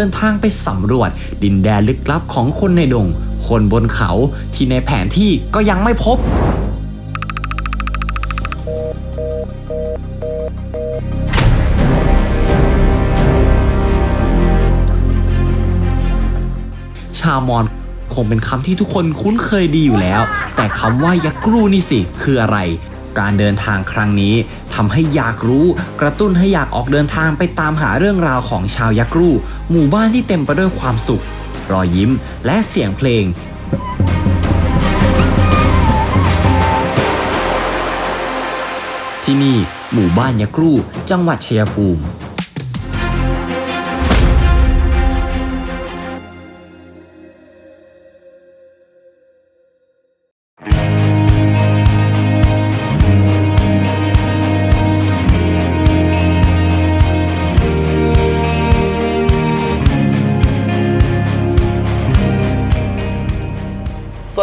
เดินทางไปสำรวจ ดินแดนลึกลับของคนในดง คนบนเขาที่ในแผนที่ก็ยังไม่พบชาวมอญคงเป็นคำที่ทุกคนคุ้นเคยดีอยู่แล้ว แต่คำว่ายักษ์กรูนี่สิ คืออะไร การเดินทางครั้งนี้ทำให้อยากรู้ กระตุ้นให้อยากออกเดินทางไปตามหาเรื่องราวของชาวยักรูหมู่บ้านที่เต็มไปด้วยความสุข รอยยิ้ม และเสียงเพลงที่นี่หมู่บ้านยักษ์กรูจังหวัดชัยภูมิ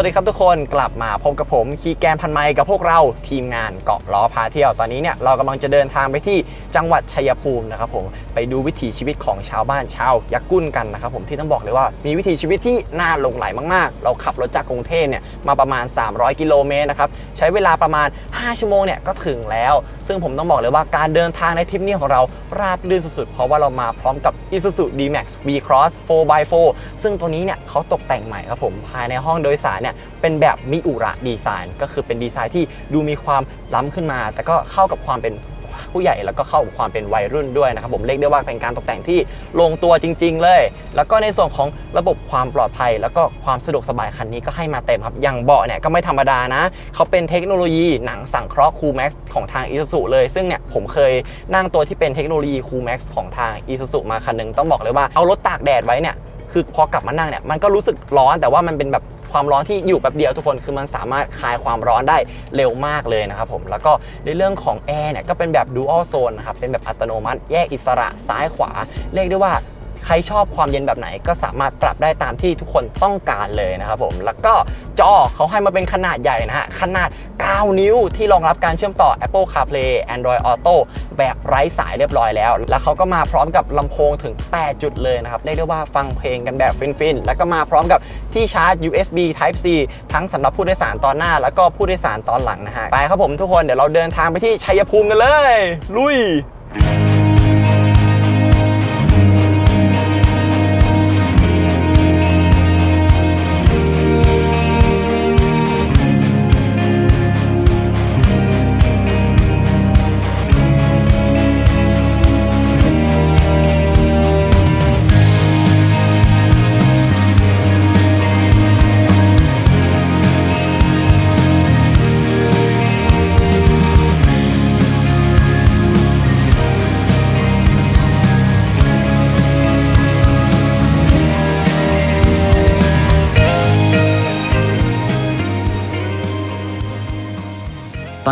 สวัสดีครับทุกคนกลับมาพบกับผม คีแกนพันไมค์กับพวกเราทีมงานเกาะล้อพาเที่ยวตอนนี้เนี่ยเรากำลังจะเดินทางไปที่จังหวัดชัยภูมินะครับผมไปดูวิถีชีวิตของชาวบ้านชาวยักกุ้นกันนะครับผมที่ต้องบอกเลยว่ามีวิถีชีวิตที่น่าหลงไหลมากๆ เราขับรถจากกรุงเทพเนี่ยมาประมาณ 300 กิโลเมตรนะครับใช้เวลาประมาณ 5 ชั่วโมงเนี่ยก็ถึงแล้ว ซึ่งผมต้องบอกเลยว่าการเดินทางในทริปนี้ของเราราบรื่นสุดๆเพราะว่าเรามาพร้อมกับ Isuzu D-Max V-Cross 4x4 ซึ่งตัวนี้เนี่ยเขาตกแต่งใหม่ครับผมภายในห้องโดยสารเนี่ยเป็นแบบมิอุระดีไซน์ ก็คือเป็นดีไซน์ที่ดูมีความล้ำขึ้นมา แต่ก็เข้ากับความเป็นผู้ใหญ่แล้วก็เข้ากับความเป็นวัยรุ่นด้วยนะครับผมเรียกได้ว่าเป็นการตกแต่งที่ลงตัวจริง ๆ เลย แล้วก็ในส่วนของระบบความปลอดภัย แล้วก็ความสะดวกสบายคันนี้ก็ให้มาเต็มครับ อย่างเบาะเนี่ยก็ไม่ธรรมดานะ เขาเป็นเทคโนโลยีหนังสังเคราะห์ Cool Max ของทาง Isuzu เลย ซึ่งเนี่ยผมเคยนั่งตัวที่เป็นเทคโนโลยี Cool Max ของทาง Isuzu มาคันหนึงต้องบอกเลยว่าเอารถตากแดดไว้เนี่ยคือพอกลับมานั่งเนี่ยมันก็รู้สึกร้อนแต่ว่ามันเป็นแบบ ความร้อนที่อยู่แบบเดียวทุกคนคือมันสามารถคลายความร้อนได้เร็วมากเลยนะครับผมแล้วก็ในเรื่องของแอร์เนี่ยก็เป็นแบบ dual zone นะครับเป็นแบบอัตโนมัติแยกอิสระซ้ายขวา เรียกได้ว่า ใครชอบความเย็นแบบไหนก็สามารถปรับได้ตามที่ทุกคนต้องการเลยนะครับผม แล้วก็จอเขาให้มาเป็นขนาดใหญ่นะฮะ ขนาด 9 นิ้วที่รองรับการเชื่อมต่อ Apple CarPlay Android Auto แบบไร้สายเรียบร้อยแล้ว แล้วเขาก็มาพร้อมกับลำโพงถึง 8 จุดเลยนะครับ เรียกได้ว่าฟังเพลงกันแบบฟินๆ แล้วก็มาพร้อมกับที่ชาร์จ USB Type C ทั้งสำหรับผู้โดยสารตอนหน้า แล้วก็ผู้โดยสารตอนหลังนะฮะ ไปครับผมทุกคน เดี๋ยวเราเดินทางไปที่ชัยภูมิกันเลย ลุย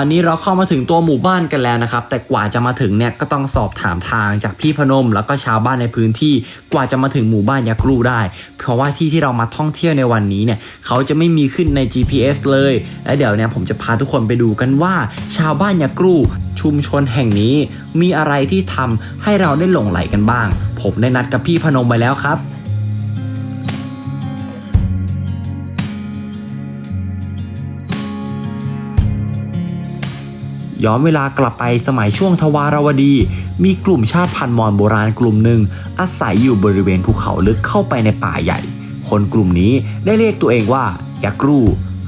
อนนี้เราเข้ามาถึงตัวหมู่บ้านกันแล้วนะครับ แต่กว่าจะมาถึงเนี่ยก็ต้องสอบถามทางจากพี่พนม แล้วก็ชาวบ้านในพื้นที่กว่าจะมาถึงหมู่บ้านยักรูได้ เพราะว่าที่ที่เรามาท่องเที่ยวในวันนี้เนี่ยเขาจะไม่มีขึ้นใน GPS เลย และเดี๋ยวเนี่ยผมจะพาทุกคนไปดูกันว่า ชาวบ้านยักรูชุมชนแห่งนี้ มีอะไรที่ทำให้เราได้หลงไหลกันบ้าง ผมได้นัดกับพี่พนมไปแล้วครับ ย้อนเวลากลับไปสมัยช่วงทวารวดี มีกลุ่มชาติพันธุ์มอญโบราณกลุ่มหนึ่ง อาศัยอยู่บริเวณภูเขาลึกเข้าไปในป่าใหญ่ คนกลุ่มนี้ได้เรียกตัวเองว่ายักรู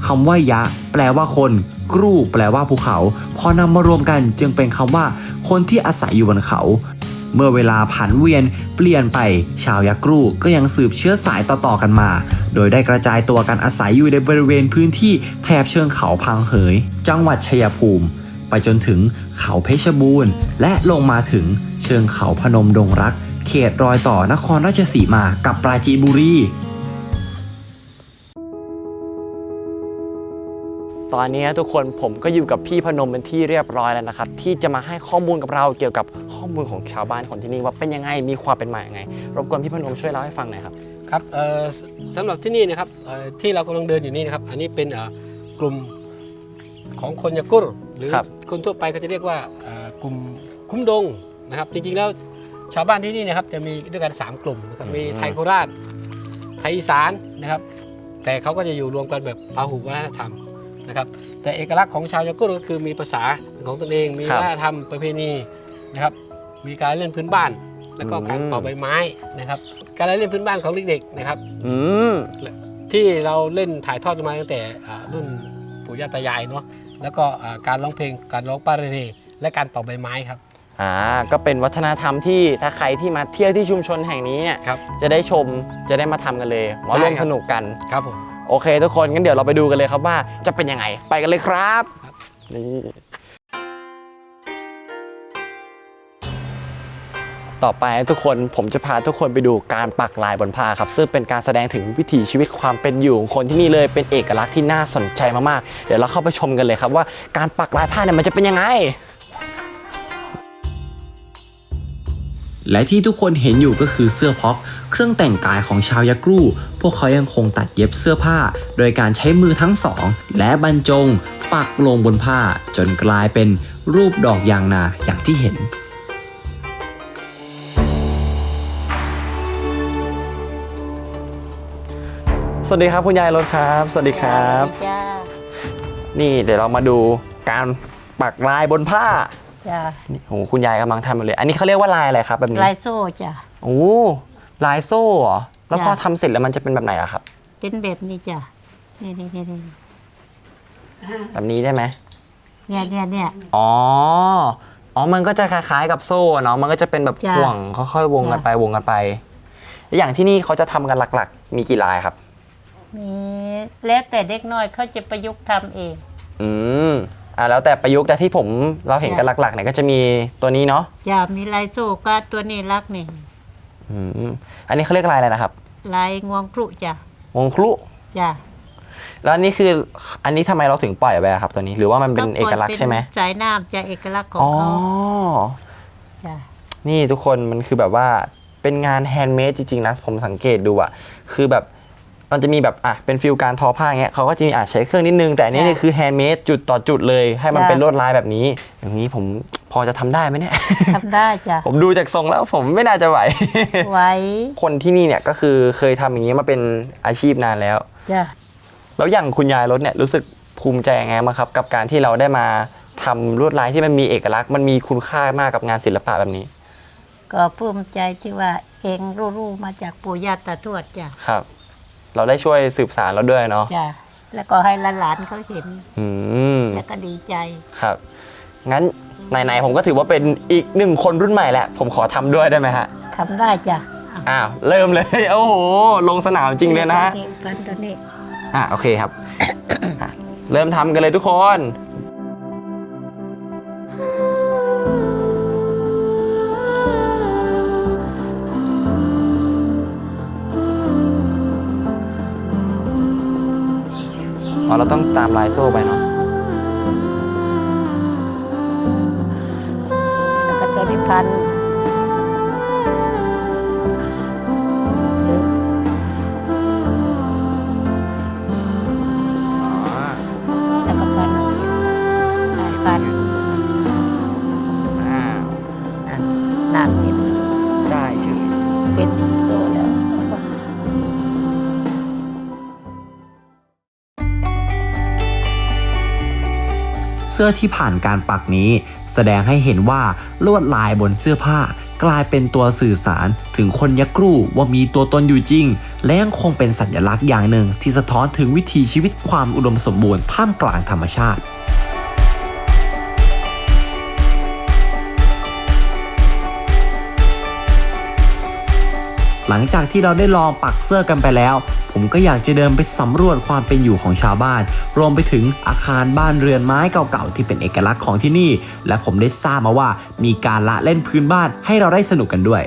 คำว่ายะ แปลว่าคน กรู แปลว่าภูเขา พอนำมารวมกันจึงเป็นคำว่า คนที่อาศัยอยู่บนเขา เมื่อเวลาผันเวียนเปลี่ยนไป ชาวยักษ์กรูก็ยังสืบเชื้อสายต่อๆกันมา โดยได้กระจายตัวกันอาศัยอยู่ในบริเวณพื้นที่แถบเชิงเขาพังเหย จังหวัดชัยภูมิ ไปจนถึงเขาเพชรบูรณ์ และลงมาถึงเชิงเขาพนมดงรัก เขตรอยต่อนครราชสีมากับปราจีนบุรี ตอนนี้ทุกคนผมก็อยู่กับพี่พนมเป็นที่เรียบร้อยแล้วนะครับ ที่จะมาให้ข้อมูลกับเราเกี่ยวกับข้อมูลของชาวบ้านคนที่นี่ว่าเป็นยังไงมีความเป็นมาอย่างไงรบกวนพี่พนมช่วยเล่าให้ฟังหน่อยครับ ครับเอ่อสสำหรับที่นี่นะครับเอ่อที่เรากำลังเดินอยู่นี่นะครับ อันนี้เป็นเอ่อกลุ่มของคนยากุร หรือครับคนทั่วไปเขาจะเรียกว่าเอ่อกลุ่มคุ้มดงนะครับ จริงๆแล้วชาวบ้านที่นี่นะครับจะมีด้วยกัน 3 กลุ่มนะครับอืม มีไทยโคราช ไทยอีสานนะครับ แต่เขาก็จะอยู่รวมกันแบบพาหุวัฒนธรรมนะครับ แต่เอกลักษณ์ของชาวยากุลก็คือมีภาษาของตนเองมีครับวัฒนธรรมประเพณีนะครับ มีการเล่นพื้นบ้าน แล้วก็การอืม เป่าใบไม้นะครับ การเล่นพื้นบ้านของเด็กๆนะครับ อืม ที่เราเล่นถ่ายทอดกันมาตั้งแต่อ่ารุ่นปู่ย่าตายายเนาะ แล้วก็อ่าการร้องเพลงการร้องปาเรเรและการเป่าใบไม้ครับอ่าก็เป็นวัฒนธรรมที่ถ้าใครที่มาเที่ยวที่ชุมชนแห่งนี้เนี่ยครับจะได้ชมจะได้มาทำกันเลยมาร่วมได้ครับสนุกกันครับผมโอเค ทุกคนงั้นเดี๋ยวเราไปดูกันเลยครับว่าจะเป็นยังไงไปกันเลยครับครับนี่ ต่อไปทุกคนผมจะพาทุกคนไปดูการปักลายบนผ้าครับ ซึ่งเป็นการแสดงถึงวิถีชีวิตความเป็นอยู่ของคนที่นี่เลยเป็นเอกลักษณ์ที่น่าสนใจมากๆ เดี๋ยวเราเข้าไปชมกันเลยครับว่าการปักลายผ้าเนี่ยมันจะเป็นยังไงและที่ทุกคนเห็นอยู่ก็คือเสื้อพ็อกเครื่องแต่งกายของชาวยากรูพวกเขายังคงตัดเย็บเสื้อผ้า โดยการใช้มือทั้งสอง และบรรจง ปักลงบนผ้า จนกลายเป็นรูปดอกยางนาอย่างที่เห็น สวัสดีครับคุณยายรถครับ สวัสดีครับ จ้านี่เดี๋ยวเรามาดูการปักลายบนผ้าจ้านี่โอ้โหคุณยายกำลังทำอยู่เลย อันนี้เขาเรียกว่าลายอะไรครับแบบนี้ลายโซ่จ้า โอ้ลายโซ่เหรอแล้วพอจ้ะ ทำเสร็จแล้วมันจะเป็นแบบไหนอะครับ เป็นแบบนี้จ้านี่นี่นี่นี่แบบนี้ได้ไหมเนี่ยเนี่ยเนี่ย อ๋ออ๋อมันก็จะคล้ายๆกับโซ่อะเนาะมันก็จะเป็นแบบจ้ะห่วงค่อยๆวงกันจ้ะ ไปวงกันไปแล้วอย่างที่นี่เขาจะทำกันหลัก ๆ มีกี่ลายครับ มีแล้วแต่เด็กน้อยเขาจะประยุกต์ทำเอง อืมอ่าแล้วแต่ประยุกต์แต่ที่ผมเราเห็นกันจ้ะหลักๆเนี่ยก็จะมีตัวนี้เนาะจ้ามีลายโซ่ก็ตัวนี้รักนี่อืมอันนี้เขาเรียกลายอะไรนะครับลายงวงครุจ้าวงคลุจ้าแล้วอันนี้คืออันนี้ทำไมเราถึงปล่อยไปอะครับตัวนี้หรือว่ามันเป็นเอกลักษณ์ใช่ไหมสายน้ำจะเอกลักษณ์ของอ๋อ เขาจ้านี่ทุกคนมันคือแบบว่าเป็นงานแฮนด์เมดจริงๆนะผมสังเกตดูอะคือแบบ มันจะมีแบบอะเป็นฟิลการทอผ้าเงี้ยเขาก็จะมีอะใช้เครื่องนิดนึง แต่อันนี้เนี่ยคือแฮนด์เมดจุดต่อจุดเลย ให้มันเป็นลวดลายแบบนี้ อย่างนี้ผมพอจะทำได้ไหมเนี่ย ทำได้จ้าผมดูจากทรงแล้วผมไม่น่าจะไหว ไว้คนที่นี่เนี่ยก็คือเคยทำอย่างนี้มาเป็นอาชีพนานแล้ว จ้าแล้วอย่างคุณยายรถเนี่ยรู้สึกภูมิใจยังไงบ้างครับ กับการที่เราได้มาทำลวดลายที่มันมีเอกลักษณ์มันมีคุณค่ามากกับงานศิลปะแบบนี้ก็ภูมิใจที่ว่าเองรู้ๆมาจากปู่ย่าตาทวดจ้าครับ เราได้ช่วยสืบสารเราด้วยเนาะจ้าแล้วก็ให้หลานๆเขาเห็น อืมแล้วก็ดีใจครับ งั้นไหนๆผมก็ถือว่าเป็นอีกหนึ่งคนรุ่นใหม่แหละ ผมขอทำด้วยได้ไหมฮะทำได้จ้ะอ้าวเริ่มเลย โอ้โห ลงสนามจริงเลยนะฮะ กันตัวนี้อะโอเคครับ อะเริ่มทำกันเลยทุกคน เราต้องตามลายโซ่ไปเนาะแล้วก็ตัวนี้พันอ๋อแล้วก็พันสายพันอ้าวอันน้ำนิ สื้อที่ผ่านการปักนี้ แสดงให้เห็นว่าลวดลายบนเสื้อผ้ากลายเป็นตัวสื่อสารถึงคนยักษ์กรูว่ามีตัวตนอยู่จริง และยังคงเป็นสัญลักษณ์อย่างหนึ่งที่สะท้อนถึงวิถีชีวิตความอุดมสมบูรณ์ท่ามกลางธรรมชาติ หลังจากที่เราได้ลองปักเสื้อกันไปแล้ว ผมก็อยากจะเดินไปสำรวจความเป็นอยู่ของชาวบ้าน รวมไปถึงอาคารบ้านเรือนไม้เก่าๆที่เป็นเอกลักษณ์ของที่นี่ และผมได้ทราบมาว่ามีการละเล่นพื้นบ้านให้เราได้สนุกกันด้วย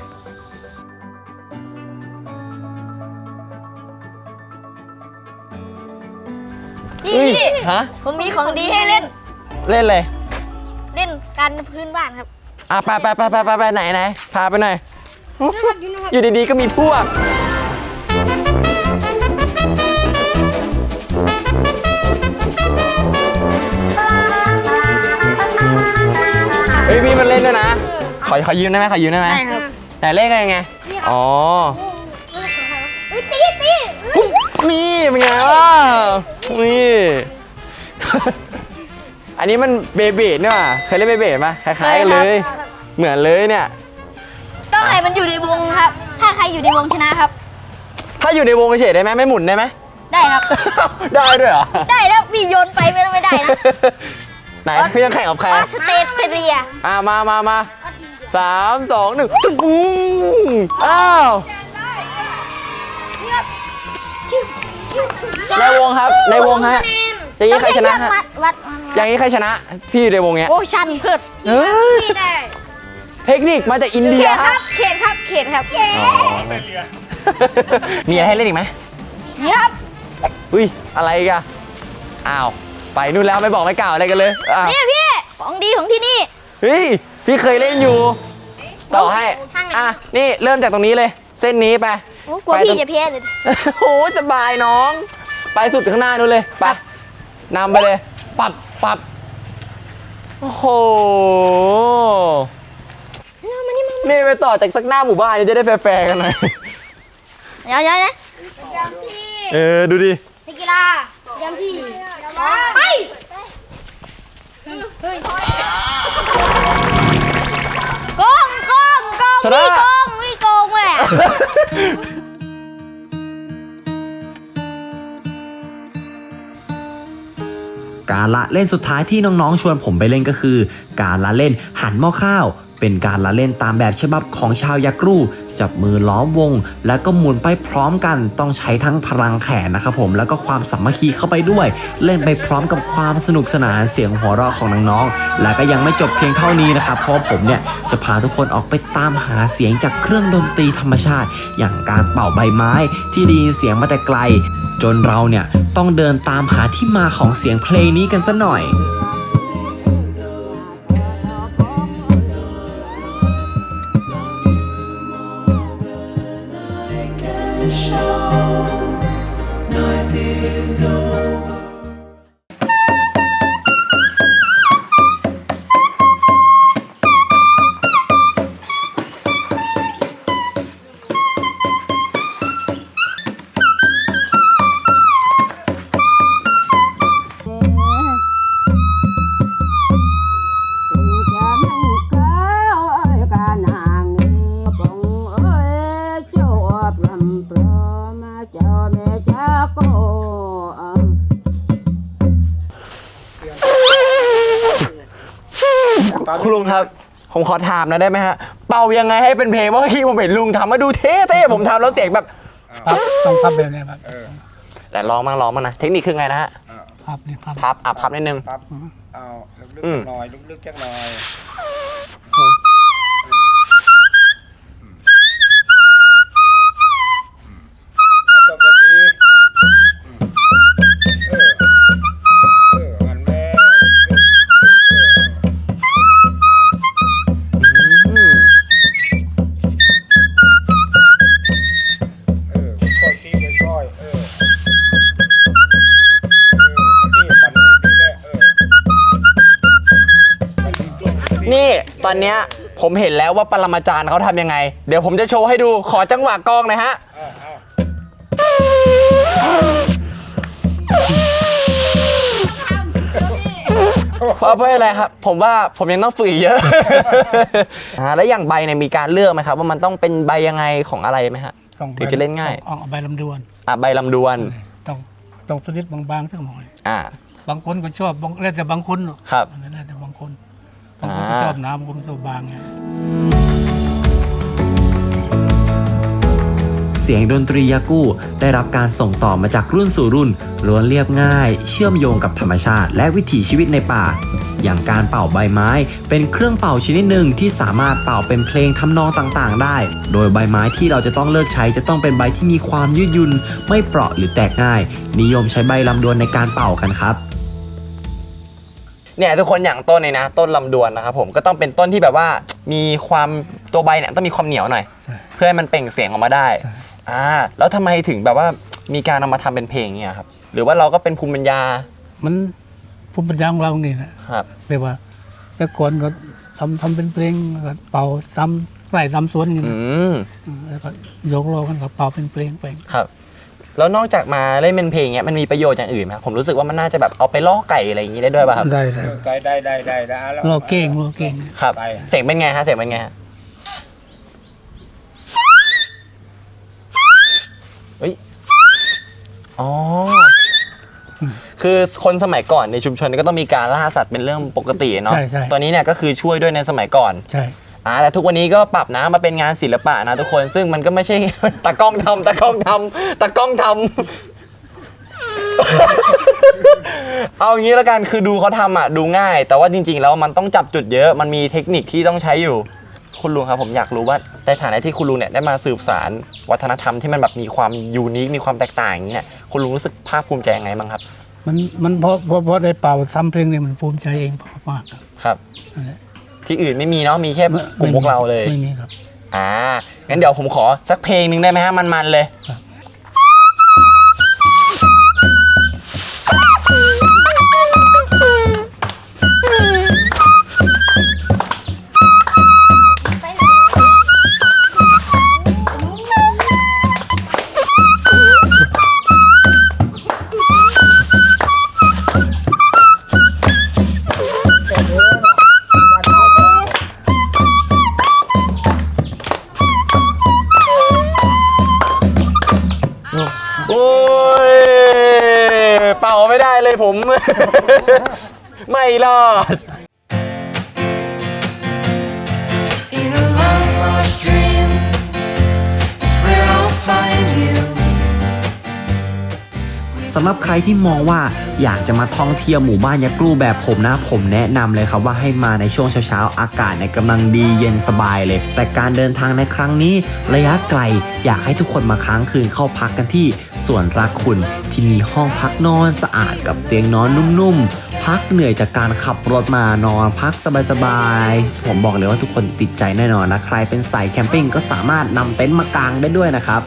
พี่เฮ้ยพี่ฮะผมมีของดีให้เล่น เล่นเลย เล่นการพื้นบ้านครับ อะไปไปไปไปไปไปไหนไหนพาไปหน่อย นะครับอยู่นะครับอยู่ดีๆก็มีพวก เฮ้ยพี่มันเล่นด้วยนะ ขอขอยืมได้ไหมขอยืมได้ไหมได้ครับแต่เลขไงไง นี่ครับอ๋อเฮ้ยตีตีเฮ้ยนี่เป็นไงวะนี่ อันนี้มันเบเบดเนี่ยว่ะเคยเล่นเบเบดไหมคล้ายๆกันเลย เหมือนเลยเนี่ย ต้องให้มันอยู่ในวงครับ ถ้าใครอยู่ในวงชนะครับ ถ้าอยู่ในวงเฉยๆได้ไหมไม่หมุนได้ไหม ได้ครับ ได้ด้วยเหรอ ได้แล้วพี่โยนไปไม่ไม่ได้นะไหนพี่ต้องแข่งกับใครออสเตรเลียอะมามามาสามสองหนึ่งจุ๊บอืมอ้าวนี่ครับชิวชิวในวงครับในวงฮะอย่างนี้ใครชนะฮะวัดวัดอย่างนี้ใครชนะ พี่ในวงเนี้ยโอ้ชันเพิดเฮ้ย พี่ได้ เทคนิคมาจากอินเขเดียตครับ เขตครับ เขตครับ มีอะไรให้เล่นอีกไหมนี่ครับ อุ้ยอะไรอีกันอ้าวไปนู่นแล้วไม่บอกไม่กล่าวอะไรกันเลยอ้าวนี่พี่ ของดีของที่นี่ เฮ้ยพี่เคยเล่นอยู่ ต่อให้ทางไหนอะนี่เริ่มจากตรงนี้เลย เส้นนี้ไปโอ้กลัวไปพี่ตรงจะเพี้ยนเลย โอ้สบายน้อง ไปสุดข้างหน้านู่นเลยไปนำไปเลย ปับปับโอ้โห นี่ไปต่อจากสักหน้าหมู่บ้านนี่จะได้แฟร์ๆกันหน่อย เดี๋ยวเดี๋ยวนะเออดูดินักกีฬาเตรียมที่ไปเฮ้ยโกงโกงโกงชนะพี่โกงพี่โกงแหวะการละเล่นสุดท้ายที่น้องๆ ชวนผมไปเล่นก็คือ การละเล่นหันหม้อข้าว เป็นการละเล่นตามแบบฉบับของชาวยักรูจับมือล้อมวง แล้วก็หมุนไปพร้อมกันต้องใช้ทั้งพลังแขนนะครับผมแล้วก็ความสามัคคีเข้าไปด้วย เล่นไปพร้อมกับความสนุกสนานเสียงหัวเราะของน้องๆและก็ยังไม่จบเพียงเท่านี้นะครับเพราะผมเนี่ยจะพาทุกคนออกไปตามหาเสียงจากเครื่องดนตรีธรรมชาติ อย่างการเป่าใบไม้ที่ได้ยินเสียงมาแต่ไกล จนเราเนี่ยต้องเดินตามหาที่มาของเสียงเพลงนี้กันซะหน่อย คุณลุงครับ ผมขอถามหนะได้ไหมฮะ เป่ายังไงให้เป็นเพลงเมื่อกี้ผมเห็นลุงทำมาดูเท่ๆผมทำแล้วเสียงแบบ พับต้องพับแบบนี้ครับแต่ร้องมั่งร้องมั่งนะ เทคนิคคือไงนะฮะ พับนี่พับพับอะพับนิดนึง ปั๊บเอาลึกๆหน่อยลึกๆจักหน่อย เนี้ยผมเห็นแล้วว่าปรมาจารย์เขาทำยังไง เดี๋ยวผมจะโชว์ให้ดูขอจังหวะกลองหน่อยฮะเอาเอาเพราะเพราะอะไรครับ ผมว่าผมยังต้องฝึกอีกเยอะ อ่าแล้วอย่างใบเนี่ยมีการเลือกไหมครับ ว่ามันต้องเป็นใบยังไงของอะไรไหมฮะต้องถึงจะเล่นง่ายเอาเอาใบลำดวนอะใบลำดวนต้องต้องสนิทบางๆสักหน่อยอ่าบางคนก็ชอบบางแล้วแต่บางคนเนอะครับ อันนั้นแล้วแต่บางคน บางคนก็ชอบนาบางคนก็ชอบบางไงเสียงดนตรียากู้ได้รับการส่งต่อมาจากรุ่นสู่รุ่นล้วนเรียบง่าย เชื่อมโยงกับธรรมชาติ และวิถีชีวิตในป่า อย่างการเป่าใบไม้ เป็นเครื่องเป่าชนิดหนึ่งที่สามารถเป่าเป็นเพลงทำนองต่างๆ ได้ โดยใบไม้ที่เราจะต้องเลือกใช้จะต้องเป็นใบที่มีความยืดหยุ่นไม่เปราะหรือแตกง่าย นิยมใช้ใบลำดวนในการเป่ากันครับ เนี่ยทุกคนอย่างต้นเนี่ยนะ ต้นลำดวนนะครับผมก็ต้องเป็นต้นที่แบบว่ามีความตัวใบเนี่ยต้องมีความเหนียวหน่อยใช่เพื่อให้มันเปล่งเสียงออกมาได้ใช่อ่าแล้วทำไมถึงแบบว่ามีการเอามาทำเป็นเพลงเนี่ยครับหรือว่าเราก็เป็นภูมิปัญญามันภูมิปัญญาของเรานี่นะครับ เรียกว่า แต่ก่อนก็ทำทำเป็นเพลงแล้วก็เป่าซ้ไร่ตามสวนนี่อืนะมอืมแล้วก็ยกโลกันกับเป่าเป็นเพลงไป ครับ แล้วนอกจากมาเล่นเป็นเพลงเนี้ยมันมีประโยชน์อย่างอื่นไหมครับผมรู้สึกว่ามันน่าจะแบบเอาไปล่อไก่อะไรอย่างนี้ได้ด้วยป่ะครับได้ได้ได้ได้ได้ได้ได้แล้วโลเก่งโลเก่งครับไปเสียงเป็นไงฮะเสียงเป็นไงฮะเฮ้ยอ๋อคือคนสมัยก่อนในชุมชนก็ต้องมีการล่าสัตว์เป็นเรื่องปกติเนาะใช่ใช่ตัวนี้เนี่ยก็คือช่วยด้วยในสมัยก่อนใช่ อ่าแต่ทุกวันนี้ก็ปรับนะมาเป็นงานศิลปะนะทุกคนซึ่งมันก็ไม่ใช่ตากล้องทำตากล้องทำตากล้องทำ เอาอย่างนี้แล้วกันคือดูเขาทำอะดูง่าย แต่ว่าจริง ๆ แล้วมันต้องจับจุดเยอะมันมีเทคนิคที่ต้องใช้อยู่ คุณลุงครับผมอยากรู้ว่าในฐานะที่คุณลุงเนี่ยได้มาสืบสารวัฒนธรรมที่มันแบบมีความยูนิคมีความแตกต่างอย่างนี้เนี่ยคุณลุงรู้สึกภาคภูมิใจยังไงบ้างครับมันมันเพราะเพราะเพราะได้เป่าซ้ำเพลงเนี่ยมันภูมิใจเองมากครับ ครับ นั่นแหละ ที่อื่นไม่มีเนาะมีแค่กลุ่มพวกเราเลยไม่มีครับ อ่างั้นเดี๋ยวผมขอสักเพลงหนึ่งได้ไหมฮะมันๆเลยครับ ไม่รอด สำหรับใครที่มองว่าอยากจะมาท่องเที่ยวหมู่บ้านยักษ์รูแบบผมนะ ผมแนะนำเลยครับว่าให้มาในช่วงเช้าๆ อากาศเนี่ยกำลังดีเย็นสบายเลย แต่การเดินทางในครั้งนี้ ระยะไกลอยากให้ทุกคนมาค้างคืนเข้าพักกันที่สวนรักคุณที่มีห้องพักนอนสะอาดกับเตียงนอนนุ่มๆ พักเหนื่อยจากการขับรถมานอนพักสบายๆ ผมบอกเลยว่าทุกคนติดใจแน่นอนนะ ใครเป็นสายแคมปิ้งก็สามารถนำเต็นท์มากางได้ด้วยนะครับ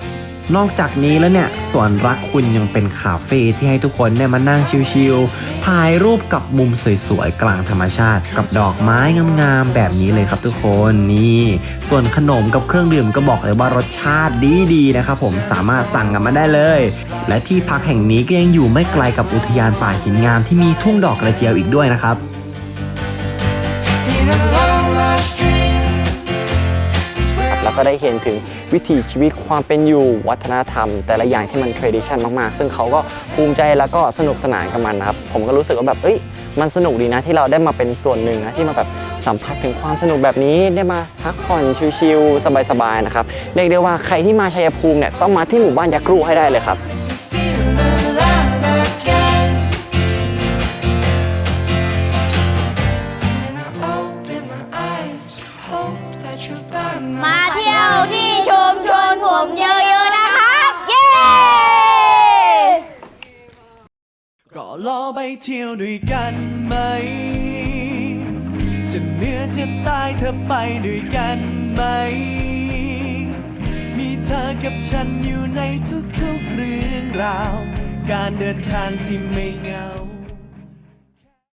นอกจากนี้แล้วเนี่ยสวนรักคุณยังเป็นคาเฟ่ที่ให้ทุกคนเนี่ยมานั่งชิลๆถ่ายรูปกับมุมสวยๆกลางธรรมชาติ กับดอกไม้งามๆแบบนี้เลยครับทุกคนนี่ ส่วนขนมกับเครื่องดื่มก็บอกเลยว่ารสชาติดีๆนะครับผมสามารถสั่งกันมาได้เลย และที่พักแห่งนี้ก็ยังอยู่ไม่ไกลกับอุทยานป่าหินงามที่มีทุ่งดอกกระเจียวอีกด้วยนะครับ ก็ได้เห็นถึงวิถีชีวิตความเป็นอยู่วัฒนธรรม แต่ละอย่างที่มัน tradition มากๆ ซึ่งเขาก็ภูมิใจแล้วก็สนุกสนานกับมันนะครับ ผมก็รู้สึกว่าแบบเอ้ยมันสนุกดีนะที่เราได้มาเป็นส่วนหนึ่งนะที่มาแบบสัมผัสถึงความสนุกแบบนี้ได้มาพักผ่อนชิลๆสบายๆนะครับเรียกได้ว่าใครที่มาชัยภูมิเนี่ยต้องมาที่หมู่บ้านยักษ์รูให้ได้เลยครับ ลอไปเที่ยวด้วยกันไหม จะเหนื้อจะตายเธอไปด้วยกันไหม มีเธอกับฉันอยู่ในทุกๆเรื่องราว การเดินทางที่ไม่เหงา